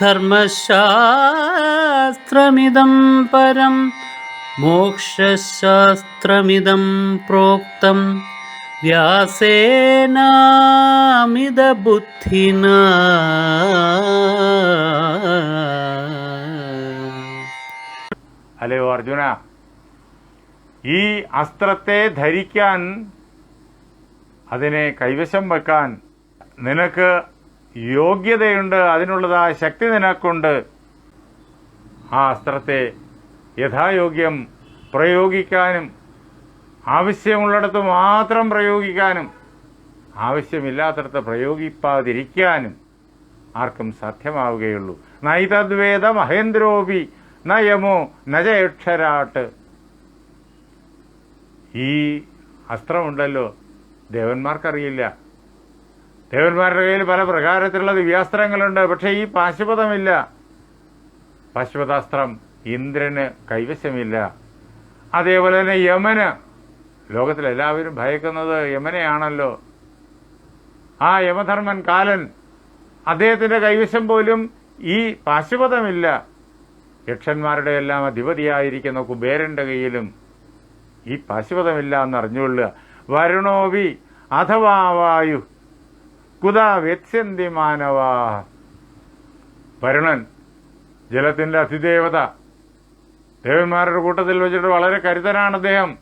ധർമ്മശാസ്ത്രമിദം പരം മോക്ഷശാസ്ത്രമിദം പ്രോക്തം. വ്യാസേനാമിതബുദ്ധിന. അല്ലയോ അർജുന ഈ അസ്ത്രത്തെ ധരിക്കാൻ അതിനെ കൈവശം വെക്കാൻ നിനക്ക് യോഗ്യതയുണ്ട് അതിനുള്ളതായ ശക്തി നിനക്കുണ്ട്. ആ അസ്ത്രത്തെ യഥായോഗ്യം പ്രയോഗിക്കാനും ആവശ്യമുള്ളിടത്ത് മാത്രം പ്രയോഗിക്കാനും ആവശ്യമില്ലാത്തടത്ത് പ്രയോഗിപ്പാതിരിക്കാനും ആർക്കും സാധ്യമാവുകയുള്ളൂ. നൈതദ്വേദ മഹേന്ദ്രോപി നയമോ നജയക്ഷരാട്ട്. ഈ അസ്ത്രമുണ്ടല്ലോ ദേവന്മാർക്കറിയില്ല. ദേവന്മാരുടെ കയ്യിൽ പല പ്രകാരത്തിലുള്ള ദിവ്യാസ്ത്രങ്ങളുണ്ട് പക്ഷേ ഈ പാശുപതമില്ല. പാശുപതാസ്ത്രം ഇന്ദ്രന് കൈവശമില്ല. അതേപോലെ തന്നെ യമന്. ലോകത്തിലെല്ലാവരും ഭയക്കുന്നത് യമനെയാണല്ലോ. ആ യമധർമ്മൻ കാലൻ അദ്ദേഹത്തിന്റെ കൈവശം പോലും ഈ പാശുപതമില്ല. യക്ഷന്മാരുടെ എല്ലാം അധിപതിയായിരിക്കുന്ന കുബേരന്റെ കയ്യിലും ഈ പാശുപതമില്ല എന്നറിഞ്ഞുകൊള്ളുക. വരുണോവി അഥവാ വായു. കുതാ വ്യത്യന്തി മാനവാ. വരുണൻ ജലത്തിന്റെ അതിദേവത. ദേവന്മാരുടെ കൂട്ടത്തിൽ വെച്ചിട്ട് വളരെ കരുതനാണ് അദ്ദേഹം.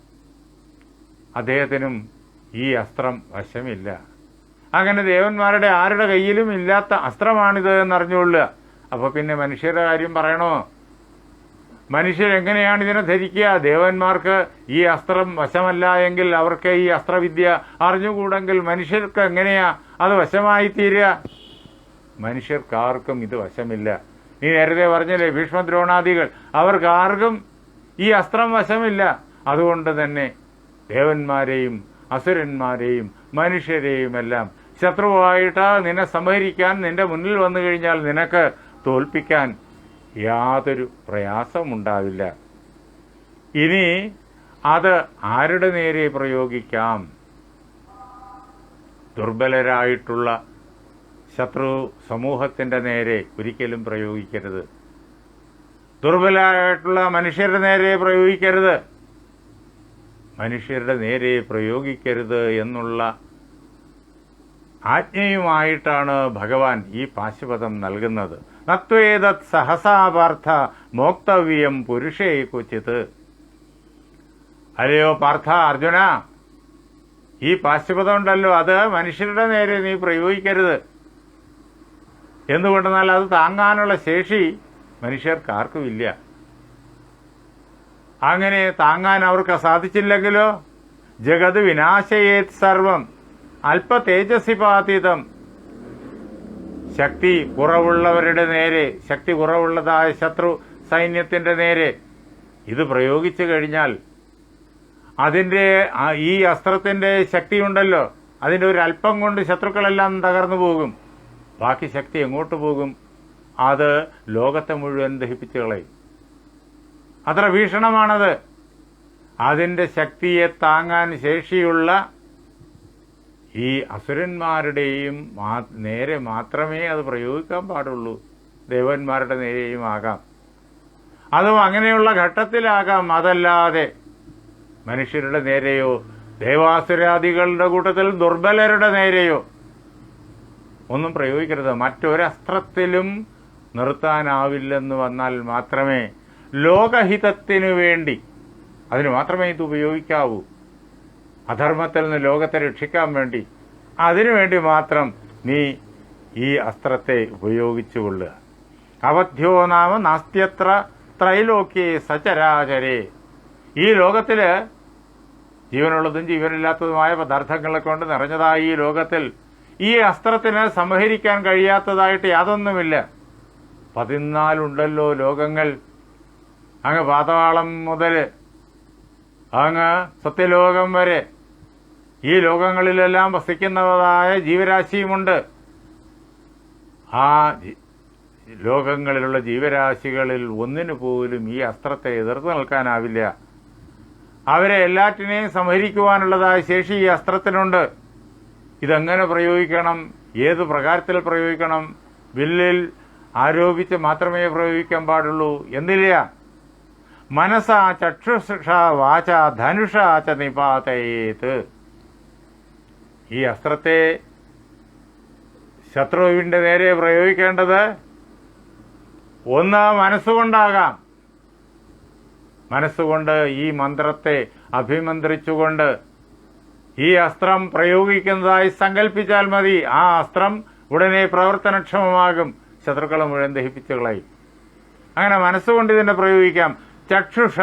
അദ്ദേഹത്തിനും ഈ അസ്ത്രം വശമില്ല. അങ്ങനെ ദേവന്മാരുടെ ആരുടെ കയ്യിലും ഇല്ലാത്ത അസ്ത്രമാണിത് എന്നറിഞ്ഞുകൊള്ളുക. അപ്പൊ പിന്നെ മനുഷ്യരുടെ കാര്യം പറയണോ? മനുഷ്യരെങ്ങനെയാണ് ഇതിനെ ധരിക്കുക? ദേവന്മാർക്ക് ഈ അസ്ത്രം വശമല്ല എങ്കിൽ അവർക്ക് ഈ അസ്ത്രവിദ്യ അറിഞ്ഞുകൂടെങ്കിൽ മനുഷ്യർക്ക് എങ്ങനെയാ അത് വശമായി തീരുക മനുഷ്യർക്കാർക്കും ഇത് വശമില്ല. നീ നേരത്തെ പറഞ്ഞില്ലേ ഭീഷ്മദ്രോണാദികൾ അവർക്കാർക്കും ഈ അസ്ത്രം വശമില്ല. അതുകൊണ്ട് തന്നെ ദേവന്മാരെയും അസുരന്മാരെയും മനുഷ്യരെയും എല്ലാം ശത്രുവായിട്ട് നിന്നെ സംഹരിക്കാൻ നിന്റെ മുന്നിൽ വന്നു കഴിഞ്ഞാൽ നിനക്ക് തോൽപ്പിക്കാൻ യാതൊരു പ്രയാസമുണ്ടാവില്ല. ഇനി അത് ആരുടെ നേരെ പ്രയോഗിക്കാം? ദുർബലരായിട്ടുള്ള ശത്രു സമൂഹത്തിന്റെ നേരെ ഒരിക്കലും പ്രയോഗിക്കരുത്. ദുർബലരായിട്ടുള്ള മനുഷ്യരുടെ നേരെ പ്രയോഗിക്കരുത്. മനുഷ്യരുടെ നേരെ പ്രയോഗിക്കരുത് എന്നുള്ള ആജ്ഞയുമായിട്ടാണ് ഭഗവാൻ ഈ പാശുപതം നൽകുന്നത്. നത്വേതത് സഹസാപാർത്ഥ മോക്തവ്യം പുരുഷേ കുചിത്. അല്ലയോ പാർത്ഥ അർജുന ഈ പാശുപതം ഉണ്ടല്ലോ അത് മനുഷ്യരുടെ നേരെ നീ പ്രയോഗിക്കരുത്. എന്തുകൊണ്ടെന്നാൽ അത് താങ്ങാനുള്ള ശേഷി മനുഷ്യർക്ക് ആർക്കുമില്ല അങ്ങനെ താങ്ങാൻ അവർക്ക് സാധിച്ചില്ലെങ്കിലോ? ജഗത് വിനാശയേത് സർവം അല്പ തേജസ്സിപാതീതം ശക്തി കുറവുള്ളവരുടെ നേരെ ശക്തി കുറവുള്ളതായ ശത്രു സൈന്യത്തിന്റെ നേരെ. ഇത് പ്രയോഗിച്ചു കഴിഞ്ഞാൽ അതിന്റെ ഈ അസ്ത്രത്തിന്റെ ശക്തിയുണ്ടല്ലോ. അതിന്റെ ഒരു അല്പം കൊണ്ട് ശത്രുക്കളെല്ലാം തകർന്നു പോകും. ബാക്കി ശക്തി എങ്ങോട്ട് പോകും? അത് ലോകത്തെ മുഴുവൻ ദഹിപ്പിച്ചു കളയും. അത്ര ഭീഷണമാണത്. അതിന്റെ ശക്തിയെ താങ്ങാൻ ശേഷിയുള്ള ഈ അസുരന്മാരുടെയും നേരെ മാത്രമേ അത് പ്രയോഗിക്കാൻ പാടുള്ളൂ. ദേവന്മാരുടെ നേരെയും ആകാം. അതും അങ്ങനെയുള്ള ഘട്ടത്തിലാകാം. അതല്ലാതെ മനുഷ്യരുടെ നേരെയോ ദേവാസുരാദികളുടെ കൂട്ടത്തിൽ ദുർബലരുടെ നേരെയോ ഒന്നും പ്രയോഗിക്കരുത്. മറ്റൊരസ്ത്രത്തിലും നിർത്താനാവില്ലെന്ന് വന്നാൽ മാത്രമേ ലോകഹിതത്തിനു വേണ്ടി അതിന് മാത്രമേ ഇത് ഉപയോഗിക്കാവൂ. അധർമ്മത്തിൽ നിന്ന് ലോകത്തെ രക്ഷിക്കാൻ വേണ്ടി അതിനുവേണ്ടി മാത്രം നീ ഈ അസ്ത്രത്തെ ഉപയോഗിച്ചു കൊള്ളുക. അവധ്യോ നാമ നാസ്ത്യത്ര ത്രൈലോക്യേ സചരാചരേ. ഈ ലോകത്തിൽ ജീവനുള്ളതും ജീവനില്ലാത്തതുമായ പദാർത്ഥങ്ങളെ കൊണ്ട് നിറഞ്ഞതായ ഈ ലോകത്തിൽ ഈ അസ്ത്രത്തിന് സംഹരിക്കാൻ കഴിയാത്തതായിട്ട് യാതൊന്നുമില്ല. പതിനാലുണ്ടല്ലോ ലോകങ്ങൾ. അങ്ങ് പാതാളം മുതൽ അങ്ങ് സത്യലോകം വരെ ഈ ലോകങ്ങളിലെല്ലാം വസിക്കുന്നതായ ജീവരാശിയുമുണ്ട്. ആ ലോകങ്ങളിലുള്ള ജീവരാശികളിൽ ഒന്നിനു പോലും ഈ അസ്ത്രത്തെ എതിർത്ത് നിൽക്കാനാവില്ല. അവരെ എല്ലാറ്റിനെയും സംഹരിക്കുവാനുള്ളതായ ശേഷി ഈ അസ്ത്രത്തിനുണ്ട്. ഇതെങ്ങനെ പ്രയോഗിക്കണം? ഏത് പ്രകാരത്തിൽ പ്രയോഗിക്കണം? ബില്ലിൽ ആരോപിച്ച് മാത്രമേ പ്രയോഗിക്കാൻ പാടുള്ളൂ എന്നില്ല. മനസ്സാ ചക്ഷുഷ വാച ധനുഷ ച ഈ അസ്ത്രത്തെ ശത്രുവിന്റെ നേരെ പ്രയോഗിക്കേണ്ടത് ഒന്ന് മനസ്സുകൊണ്ടാകാം. മനസ്സുകൊണ്ട് ഈ മന്ത്രത്തെ അഭിമന്ത്രിച്ചുകൊണ്ട് ഈ അസ്ത്രം പ്രയോഗിക്കുന്നതായി സങ്കല്പിച്ചാൽ മതി. ആ അസ്ത്രം ഉടനെ പ്രവർത്തനക്ഷമമാകും. ശത്രുക്കളെ മുഴുവൻ ദഹിപ്പിച്ചു കളയും. അങ്ങനെ മനസ്സുകൊണ്ട് ഇതിനെ പ്രയോഗിക്കാം. ചക്ഷുഷ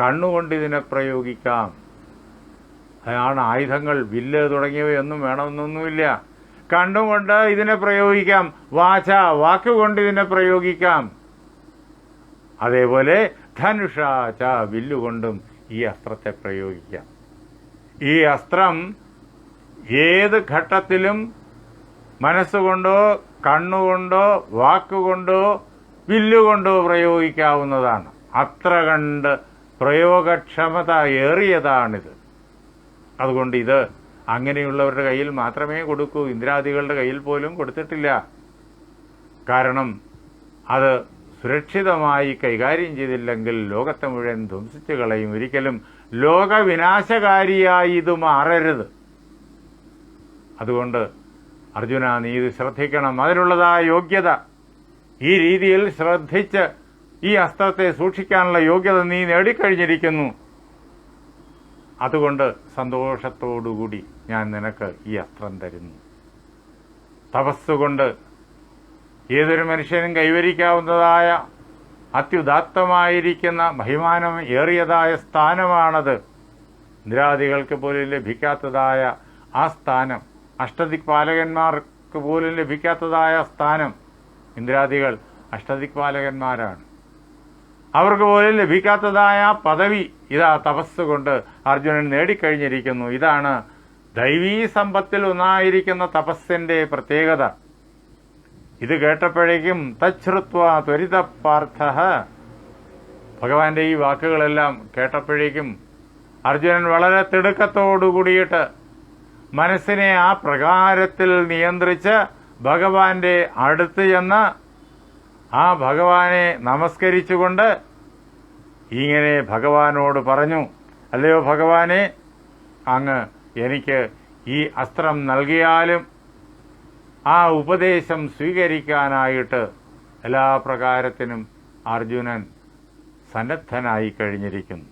കണ്ണുകൊണ്ട് ഇതിനെ പ്രയോഗിക്കാം. അതാണ് ആയുധങ്ങൾ വില്ല് തുടങ്ങിയവയൊന്നും വേണമെന്നൊന്നുമില്ല. കണ്ടുകൊണ്ട് ഇതിനെ പ്രയോഗിക്കാം. വാച വാക്കുകൊണ്ട് ഇതിനെ പ്രയോഗിക്കാം. അതേപോലെ ധനുഷ ച വില്ലുകൊണ്ടും ഈ അസ്ത്രത്തെ പ്രയോഗിക്കാം. ഈ അസ്ത്രം ഏത് ഘട്ടത്തിലും മനസ്സുകൊണ്ടോ കണ്ണുകൊണ്ടോ വാക്കുകൊണ്ടോ വില്ലുകൊണ്ടോ പ്രയോഗിക്കാവുന്നതാണ്. അത്ര കണ്ട് പ്രയോഗക്ഷമത ഏറിയതാണിത്. അതുകൊണ്ട് ഇത് അങ്ങനെയുള്ളവരുടെ കയ്യിൽ മാത്രമേ കൊടുക്കൂ. ഇന്ദ്രാദികളുടെ കയ്യിൽ പോലും കൊടുത്തിട്ടില്ല. കാരണം അത് സുരക്ഷിതമായി കൈകാര്യം ചെയ്തില്ലെങ്കിൽ ലോകത്തെ മുഴുവൻ ധ്വംസിച്ചു കളയും. ഒരിക്കലും ലോകവിനാശകാരിയായി ഇത് മാറരുത്. അതുകൊണ്ട് അർജുന നീ ഇത് ശ്രദ്ധിക്കണം. അതിനുള്ളതായ യോഗ്യത. ഈ രീതിയിൽ ശ്രദ്ധിച്ച് ഈ അസ്ത്രത്തെ സൂക്ഷിക്കാനുള്ള യോഗ്യത നീ നേടിക്കഴിഞ്ഞിരിക്കുന്നു. അതുകൊണ്ട് സന്തോഷത്തോടുകൂടി ഞാൻ നിനക്ക് ഈ അസ്ത്രം തരുന്നു. തപസ്സുകൊണ്ട് ഏതൊരു മനുഷ്യനും കൈവരിക്കാവുന്നതായ അത്യുദാത്തമായിരിക്കുന്ന ബഹിമാനം ഏറിയതായ സ്ഥാനമാണത്. ഇന്ദ്രാദികൾക്ക് പോലും ലഭിക്കാത്തതായ ആ സ്ഥാനം അഷ്ടദിക്പാലകന്മാർക്ക് പോലും ലഭിക്കാത്തതായ സ്ഥാനം ഇന്ദ്രാദികൾ അഷ്ടദിക്പാലകന്മാരാണ്. അവർക്ക് പോലും ലഭിക്കാത്തതായ പദവി ഇതാ തപസ് കൊണ്ട് അർജുനൻ നേടിക്കഴിഞ്ഞിരിക്കുന്നു. ഇതാണ് ദൈവീ സമ്പത്തിൽ ഒന്നായിരിക്കുന്ന തപസ്സിന്റെ പ്രത്യേകത. ഇത് കേട്ടപ്പോഴേക്കും തച്ഛ്രുത്വ ത്വരിത പാർത്ഥ. ഭഗവാന്റെ ഈ വാക്കുകളെല്ലാം കേട്ടപ്പോഴേക്കും അർജുനൻ വളരെ തിടുക്കത്തോടു കൂടിയിട്ട് മനസ്സിനെ ആ പ്രകാരത്തിൽ നിയന്ത്രിച്ച് ഭഗവാന്റെ അടുത്ത് ചെന്ന് ആ ഭഗവാനെ നമസ്കരിച്ചുകൊണ്ട് ഇങ്ങനെ ഭഗവാനോട് പറഞ്ഞു അല്ലയോ ഭഗവാനെ അങ്ങ് എനിക്ക് ഈ അസ്ത്രം നൽകിയാലും ആ ഉപദേശം സ്വീകരിക്കാനായിട്ട് എല്ലാ പ്രകാരത്തിനും അർജുനൻ സന്നദ്ധനായി കഴിഞ്ഞിരിക്കുന്നു.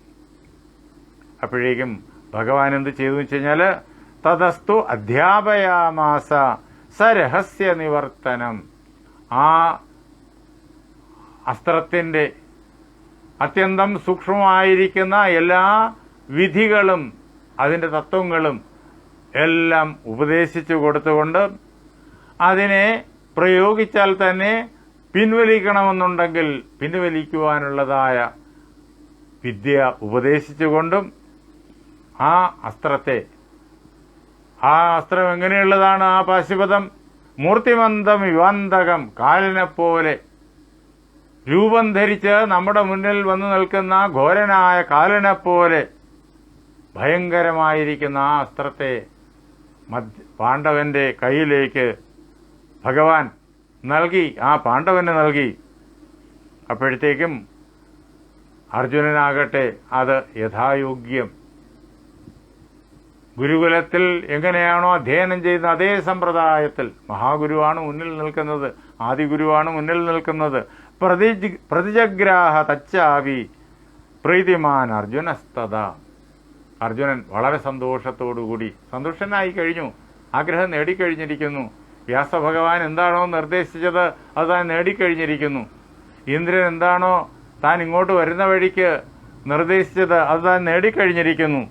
അപ്പോഴേക്കും ഭഗവാൻ എന്ത് ചെയ്തു വെച്ച് കഴിഞ്ഞാൽ തതസ്തു അധ്യാപയാമാസ സരഹസ്യ നിവർത്തനം. ആ അസ്ത്രത്തിന്റെ അത്യന്തം സൂക്ഷ്മമായിരിക്കുന്ന എല്ലാ വിധികളും അതിന്റെ തത്വങ്ങളും എല്ലാം ഉപദേശിച്ചു കൊടുത്തുകൊണ്ട് അതിനെ പ്രയോഗിച്ചാൽ തന്നെ പിൻവലിക്കണമെന്നുണ്ടെങ്കിൽ പിൻവലിക്കുവാനുള്ളതായ വിദ്യ ഉപദേശിച്ചുകൊണ്ടും ആ അസ്ത്രത്തെ ആ അസ്ത്രം എങ്ങനെയുള്ളതാണ് ആ പാശുപതം? മൂർത്തിമന്തം യുവാന്തകം കാലിനെപ്പോലെ രൂപം ധരിച്ച് നമ്മുടെ മുന്നിൽ വന്നു നിൽക്കുന്ന ഘോരനായ കാലിനെപ്പോലെ ഭയങ്കരമായിരിക്കുന്ന ആ അസ്ത്രത്തെ പാണ്ഡവന്റെ കയ്യിലേക്ക് ഭഗവാൻ നൽകി ആ പാണ്ഡവന് നൽകി. അപ്പോഴത്തേക്കും അർജുനനാകട്ടെ അത് യഥായോഗ്യം. ഗുരുകുലത്തിൽ എങ്ങനെയാണോ അധ്യയനം ചെയ്യുന്ന അതേ സമ്പ്രദായത്തിൽ മഹാഗുരുവാണ് മുന്നിൽ നിൽക്കുന്നത് ആദിഗുരുവാണ് മുന്നിൽ നിൽക്കുന്നത്. പ്രതിജ് പ്രതിജഗ്രാഹ തച്ചാവി. പ്രീതിമാൻ അർജുനസ്തത അർജുനൻ വളരെ സന്തോഷത്തോടുകൂടി സന്തുഷ്ടനായി കഴിഞ്ഞു. ആഗ്രഹം നേടിക്കഴിഞ്ഞിരിക്കുന്നു. വ്യാസഭഗവാൻ എന്താണോ നിർദ്ദേശിച്ചത് അത് താൻ നേടിക്കഴിഞ്ഞിരിക്കുന്നു. ഇന്ദ്രൻ എന്താണോ താൻ ഇങ്ങോട്ട് വരുന്ന വഴിക്ക് നിർദ്ദേശിച്ചത് അത് താൻ നേടിക്കഴിഞ്ഞിരിക്കുന്നു.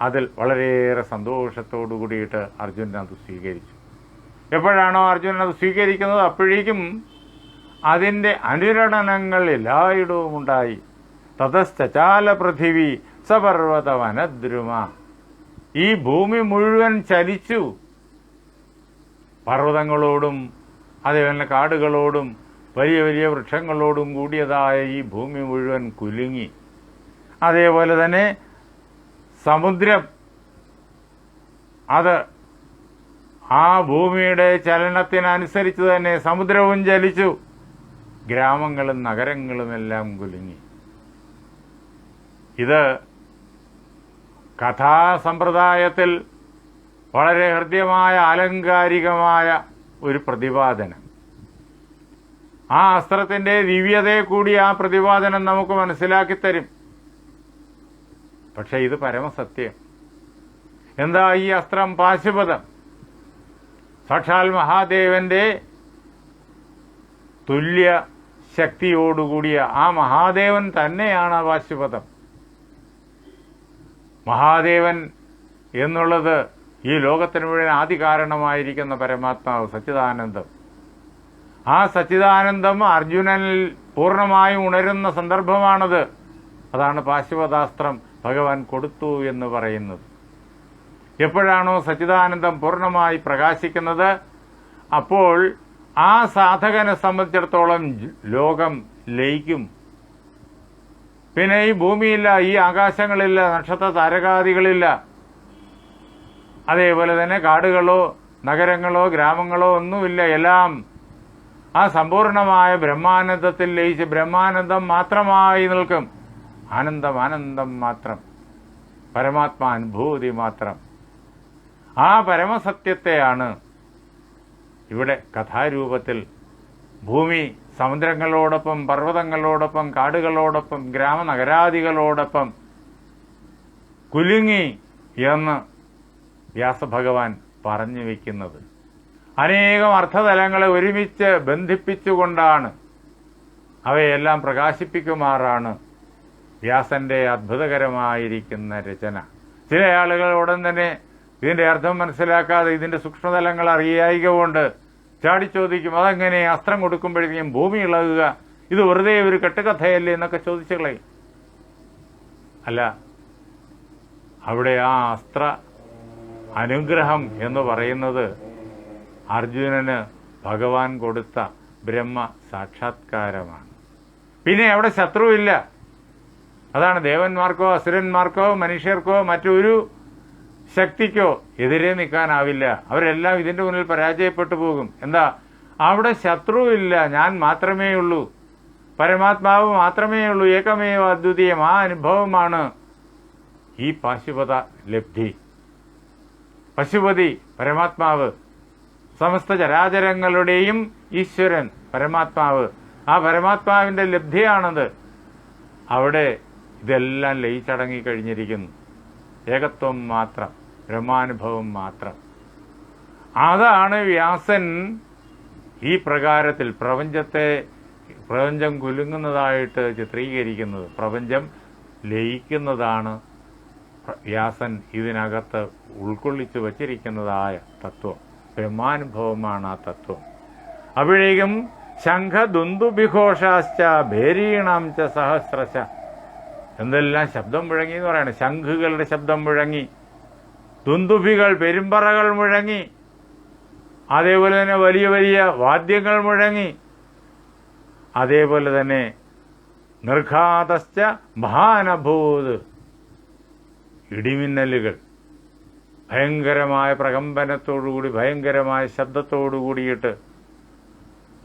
അതിൽ വളരെയേറെ സന്തോഷത്തോടു കൂടിയിട്ട് അർജുനൻ അത് സ്വീകരിച്ചു. എപ്പോഴാണോ അർജുനൻ അത് സ്വീകരിക്കുന്നത് അപ്പോഴേക്കും അതിന്റെ അനുരണനങ്ങൾ എല്ലായിടവും ഉണ്ടായി തതശ്ചാല പൃഥിവി സപർവത വനദ്രുമ ഈ ഭൂമി മുഴുവൻ ചലിച്ചു. പർവതങ്ങളോടും അതേപോലെ കാടുകളോടും വലിയ വലിയ വൃക്ഷങ്ങളോടും കൂടിയതായ ഈ ഭൂമി മുഴുവൻ കുലുങ്ങി. അതേപോലെ തന്നെ സമുദ്രം. അത് ആ ഭൂമിയുടെ ചലനത്തിനനുസരിച്ച് തന്നെ സമുദ്രവും ചലിച്ചു. ഗ്രാമങ്ങളും നഗരങ്ങളുമെല്ലാം കുലുങ്ങി. ഇത് കഥാസമ്പ്രദായത്തിൽ വളരെ ഹൃദ്യമായ ആലങ്കാരികമായ ഒരു പ്രതിപാദനം. ആ അസ്ത്രത്തിന്റെ ദിവ്യതയെ കൂടി ആ പ്രതിപാദനം നമുക്ക് മനസ്സിലാക്കി തരും. പക്ഷേ ഇത് പരമസത്യം. എന്താ ഈ അസ്ത്രം പാശുപതം? സാക്ഷാൽ മഹാദേവന്റെ തുല്യ ശക്തിയോടുകൂടിയ ആ മഹാദേവൻ തന്നെയാണ് പാശുപതം മഹാദേവൻ എന്നുള്ളത് ഈ ലോകത്തിന് മുഴുവൻ ആദികാരണമായിരിക്കുന്ന പരമാത്മാവ് സച്ചിദാനന്ദം. ആ സച്ചിദാനന്ദം അർജുനനിൽ പൂർണമായും ഉണരുന്ന സന്ദർഭമാണത്. അതാണ് പാശുപതാസ്ത്രം ഭഗവാൻ കൊടുത്തു എന്ന് പറയുന്നത്. എപ്പോഴാണോ സച്ചിദാനന്ദം പൂർണമായി പ്രകാശിക്കുന്നത്? അപ്പോൾ ആ സാധകനെ സംബന്ധിച്ചിടത്തോളം ലോകം ലയിക്കും. പിന്നെ ഈ ഭൂമിയില്ല ഈ ആകാശങ്ങളില്ല നക്ഷത്ര താരകാദികളില്ല. അതേപോലെ തന്നെ കാടുകളോ നഗരങ്ങളോ ഗ്രാമങ്ങളോ ഒന്നുമില്ല എല്ലാം ആ സമ്പൂർണമായ ബ്രഹ്മാനന്ദത്തിൽ ലയിച്ച് ബ്രഹ്മാനന്ദം മാത്രമായി നിൽക്കും. ആനന്ദം ആനന്ദം മാത്രം. പരമാത്മാനുഭൂതി മാത്രം. ആ പരമസത്യത്തെയാണ് ഇവിടെ കഥാരൂപത്തിൽ ഭൂമി സമുദ്രങ്ങളോടൊപ്പം പർവതങ്ങളോടൊപ്പം കാടുകളോടൊപ്പം ഗ്രാമനഗരാദികളോടൊപ്പം കുലുങ്ങി എന്ന് വ്യാസഭഗവാൻ പറഞ്ഞു വയ്ക്കുന്നത് അനേകം അർത്ഥതലങ്ങളെ ഒരുമിച്ച് ബന്ധിപ്പിച്ചുകൊണ്ടാണ് അവയെല്ലാം പ്രകാശിപ്പിക്കുമാറാണ് വ്യാസന്റെ അത്ഭുതകരമായിരിക്കുന്ന രചന. ചില ആളുകൾ ഉടൻ തന്നെ ഇതിന്റെ അർത്ഥം മനസ്സിലാക്കാതെ ഇതിന്റെ സൂക്ഷ്മതലങ്ങൾ അറിയായിക കൊണ്ട് ചാടി ചോദിക്കും അതെങ്ങനെ അസ്ത്രം കൊടുക്കുമ്പോഴേക്കും ഭൂമി ഇളകുക? ഇത് വെറുതെ ഒരു കെട്ടുകഥയല്ലേ? എന്നൊക്കെ ചോദിച്ചു അല്ല അവിടെ ആ അസ്ത്ര അനുഗ്രഹം എന്ന് പറയുന്നത് അർജുനന് ഭഗവാൻ കൊടുത്ത ബ്രഹ്മ സാക്ഷാത്കാരമാണ്. പിന്നെ അവിടെ ശത്രുവില്ല. അതാണ് ദേവന്മാർക്കോ അസുരന്മാർക്കോ മനുഷ്യർക്കോ മറ്റൊരു ശക്തിക്കോ എതിരെ നിൽക്കാനാവില്ല. അവരെല്ലാം ഇതിന്റെ മുന്നിൽ പരാജയപ്പെട്ടു പോകും. എന്താ? അവിടെ ശത്രുവില്ല. ഞാൻ മാത്രമേ ഉള്ളൂ പരമാത്മാവ് മാത്രമേ ഉള്ളൂ ഏകമേവ അദ്വിതീയം. ആ അനുഭവമാണ് ഈ പാശുപത ലബ്ധി. പശുപതി പരമാത്മാവ്. സമസ്ത ചരാചരങ്ങളുടെയും ഈശ്വരൻ പരമാത്മാവ്. ആ പരമാത്മാവിന്റെ ലബ്ധിയാണത്. അവിടെ ഇതെല്ലാം ലയിച്ചടങ്ങി കഴിഞ്ഞിരിക്കുന്നു ഏകത്വം മാത്രം ബ്രഹ്മാനുഭവം മാത്രം. അതാണ് വ്യാസൻ ഈ പ്രകാരത്തിൽ പ്രപഞ്ചത്തെ പ്രപഞ്ചം കുലുങ്ങുന്നതായിട്ട് ചിത്രീകരിക്കുന്നത്. പ്രപഞ്ചം ലയിക്കുന്നതാണ് വ്യാസൻ ഇതിനകത്ത് ഉൾക്കൊള്ളിച്ചു വച്ചിരിക്കുന്നതായ തത്വം. ബ്രഹ്മാനുഭവമാണ് ആ തത്വം. അപ്പോഴേക്കും ശംഖ ദുന്ദുഭിഘോഷാശ്ച ഭേരീണാം ച സഹസ്രശ എന്തെല്ലാം ശബ്ദം മുഴങ്ങി എന്ന് പറയണം? ശംഖുകളുടെ ശബ്ദം മുഴങ്ങി. ദുന്ദുഭികൾ പെരുമ്പറകൾ മുഴങ്ങി. അതേപോലെ തന്നെ വലിയ വലിയ വാദ്യങ്ങൾ മുഴങ്ങി. അതേപോലെ തന്നെ നിർഘാതശ്ച മഹാനഭൂത് ഇടിമിന്നലുകൾ. ഭയങ്കരമായ പ്രകമ്പനത്തോടുകൂടി ഭയങ്കരമായ ശബ്ദത്തോടു കൂടിയിട്ട്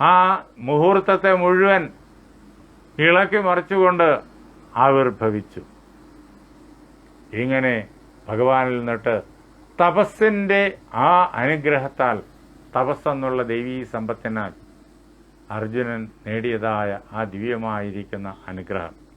ആ മുഹൂർത്തത്തെ മുഴുവൻ ഇളക്കി മറിച്ചുകൊണ്ട് ആവിർഭവിച്ചു. ഇങ്ങനെ ഭഗവാനിൽ നിന്നിട്ട് തപസ്സിന്റെ ആ അനുഗ്രഹത്താൽ തപസ്സെന്നുള്ള ദൈവീ സമ്പത്തിനാൽ അർജുനൻ നേടിയതായ ആ ദിവ്യമായിരിക്കുന്ന അനുഗ്രഹം.